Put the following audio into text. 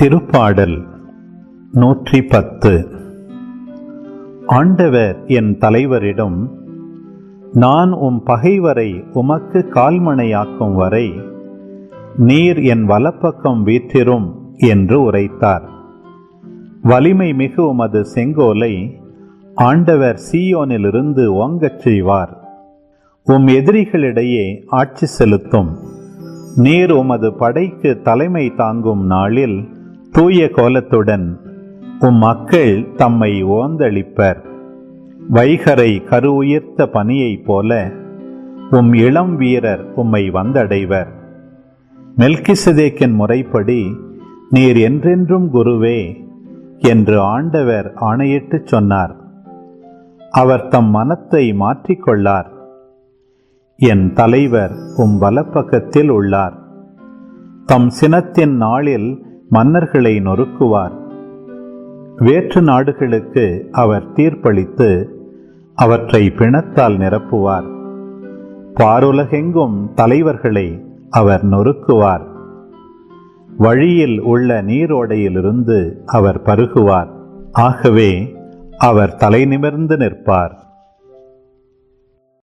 திருப்பாடல் நூற்றி பத்து. ஆண்டவர் என் தலைவரிடம் நான் உம் பகைவரை உமக்கு கால்மனையாக்கும் வரை நீர் என் வலப்பக்கம் வீற்றிரும் என்று உரைத்தார். வலிமை மிகு உமது செங்கோலை ஆண்டவர் சீயோனிலிருந்து ஓங்கச் செய்வார். உம் எதிரிகளிடையே ஆட்சி செலுத்தும். நீர் உமது படைக்கு தலைமை தாங்கும் நாளில் தூய கோலத்துடன் உம் மக்கள் தம்மை ஓந்தளிப்பர். வைகரை கரு உயிர்த்த பனியைப் போல உம் இளம் வீரர் உம்மை வந்தடைவர். மெல்கிசதேக்கின் முறைப்படி நீர் என்றென்றும் குருவே என்று ஆண்டவர் ஆணையிட்டுச் சொன்னார். அவர் தம் மனத்தை மாற்றிக்கொள்ளார். என் தலைவர் உம் வலப்பக்கத்தில் உள்ளார். தம் சினத்தின் நாளில் மன்னர்களை நொறுக்குவார். வேற்று நாடுகளுக்கு அவர் தீர்ப்பளித்து அவற்றை பிணத்தால் நிரப்புவார். பாருலகெங்கும் தலைவர்களை அவர் நொறுக்குவார். வழியில் உள்ள நீரோடையிலிருந்து அவர் பருகுவார். ஆகவே அவர் தலை நிமிர்ந்து நிற்பார்.